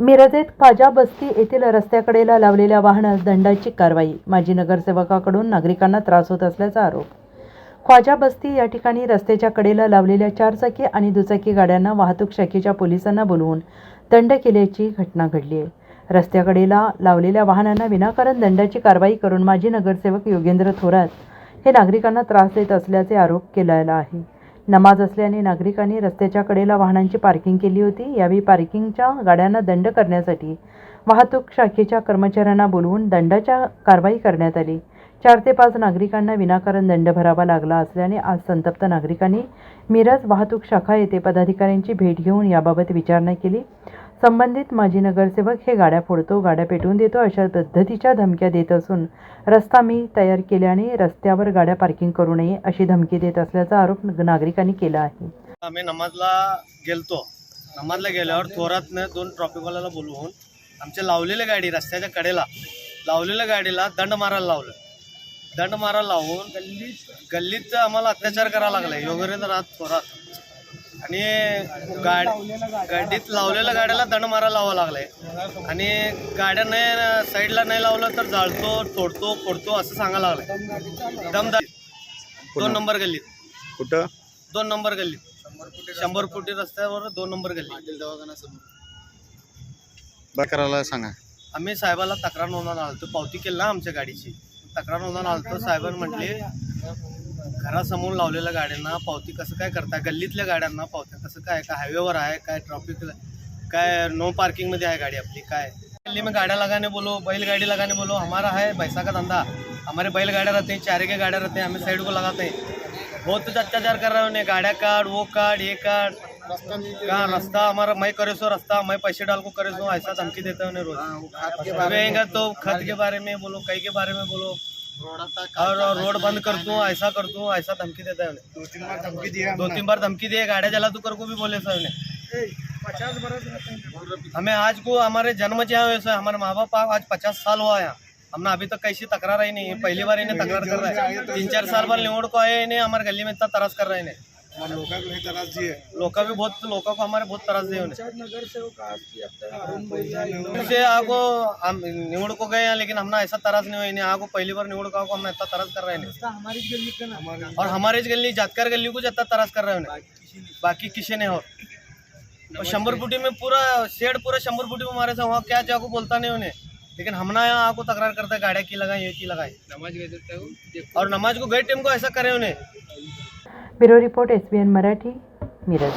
मिरजेत ख्वाजा बस्ती येथील रस्त्याकडेला लावलेल्या वाहनास दंडाची कारवाई. माजी नगरसेवकाकडून नागरिकांना त्रास होत असल्याचा आरोप. ख्वाजा बस्ती या ठिकाणी रस्त्याच्या कडेला लावलेल्या चारचाकी आणि दुचाकी गाड्यांना वाहतूक शाखेच्या पोलिसांना बोलवून दंड केल्याची घटना घडली आहे. रस्त्याकडेला लावलेल्या वाहनांना विनाकारण दंडाची कारवाई करून माजी नगरसेवक योगेंद्र थोरात हे नागरिकांना त्रास देत असल्याचे आरोप केलेला आहे. नमाज असल्याने नागरिकांनी रस्त्याच्या कडेला वाहनांची पार्किंग केली होती. यावेळी पार्किंगच्या गाड्यांना दंड करण्यासाठी वाहतूक शाखेच्या कर्मचाऱ्यांना बोलवून दंडाच्या कारवाई करण्यात आली. चार ते पाच नागरिकांना विनाकारण दंड भरावा लागला असल्याने आज संतप्त नागरिकांनी मिरज वाहतूक शाखा येथे पदाधिकाऱ्यांची भेट घेऊन याबाबत विचारणा केली. संबंधित माजी नगरसेवक हे गाड्या फोडतो गाड्या पेटवून देतो अशा पद्धतीच्या धमक्या देत असून रस्ता मी तयार केल्याने रस्त्यावर गाड्या पार्किंग करू नये अशी धमकी देत असल्याचा आरोप नागरिकांनी केला आहे. आम्ही नमाजला गेलतो. नमाजला गेल्यावर थोरातनं दोन ट्रॉफिकवाल्याला बोलवून आमच्या लावलेल्या गाडी रस्त्याच्या कडेला लावलेल्या गाडीला दंड मारायला लावलं. दंड मारायला लावून गल्लीत गल्लीत आम्हाला अत्याचार करावा लागला योगेंद्रनाथ थोरात. आणि गाड गाडीत लावलेल्या गाड्याला दंड मारायला लावा लागलाय. आणि गाड्या नाही साईडला नाही लावलं तर जाळतो तोडतो फोडतो असं सांगायला लागलाय. दमदार. दोन नंबर गल्लीत. कुठं? दोन नंबर गल्ली शंभर फुटी रस्त्यावर दोन नंबर गल्ली बरं करायला सांगा. आम्ही साहेबाला तक्रार नोंदवून आलतो पावती केली ना आमच्या गाडीची? तक्रार नोंदवून आलतो. साहेबांनी म्हटले घरासमोर लावलेल्या गाड्यांना पावती कसं काय करताय? गल्लीतल्या गाड्यांना पावत्या कसं काय? काय हायवेवर आहे? काय ट्रॉफिक काय नो पार्किंगमध्ये आहे गाड़ी आपली? काय? गली में गाड़ियाँ लगाने बोलो बैलगाड़ी लगाने बोलो हमारा है पैसा का धंधा. हमारे बैलगाड़ियाँ रहते हैं चारे के गाड़ियाँ रहते हैं हमें साइड को लगाते हैं। बहुत कुछ अत्याचार कर रहे हैं उन्हें वो काढ ये काढ कहाँ रास्ता हमारा मैं करे सो रास्ता मैं पैसे डाल को करे सो ऐसा धमकी देते हैं उन्हें रोज तो खत के बारे में बोलो कई के बारे में बोलो. और रोड बंद कर दूँ ऐसा कर दूँ ऐसा धमकी देता है दो तीन बार धमकी दिया दो तीन बार धमकी दिए गाड़ियाँ जला तू कर को भी बोले सर ने. हमें आज को हमारे जन्म जहाँ हुए सर हमारे माँ बाप आज पचास साल हुआ यहाँ हमने अभी तक कैसी तकरार ही नहीं है पहली बार इन्हें तकरार कर रहा है। तीन चार साल बाद निवड़ को आए इन्हें हमारे गली में इतना तरस कर रहे हैं और लोगों को भी त्रास दिए लोग भी बहुत लोगों को हमारे बहुत तरस दिए उन्हें से आगो हम निवड़ को गए हैं लेकिन हमने ऐसा तरस नहीं हुआ इन्हें आगो पहली बार निवड़ को हमने इतना तरस कर रहे हैं। और हमारे इस गली जातकर गली को जितना तरस कर रहे हैं बाकी किसी ने और। और शंबर फुटी में पूरा शेड पूरा शंबर फुटी में हमारे से वहाँ क्या जाको बोलता नहीं उन्हें। लेकिन हमने यहाँ आको तकरार करता है गाड़ियाँ की लगाई ये की लगाई नमाज और नमाज को गए टाइम को ऐसा करे उन्हें। Bureau report S B N Marathi. Miraj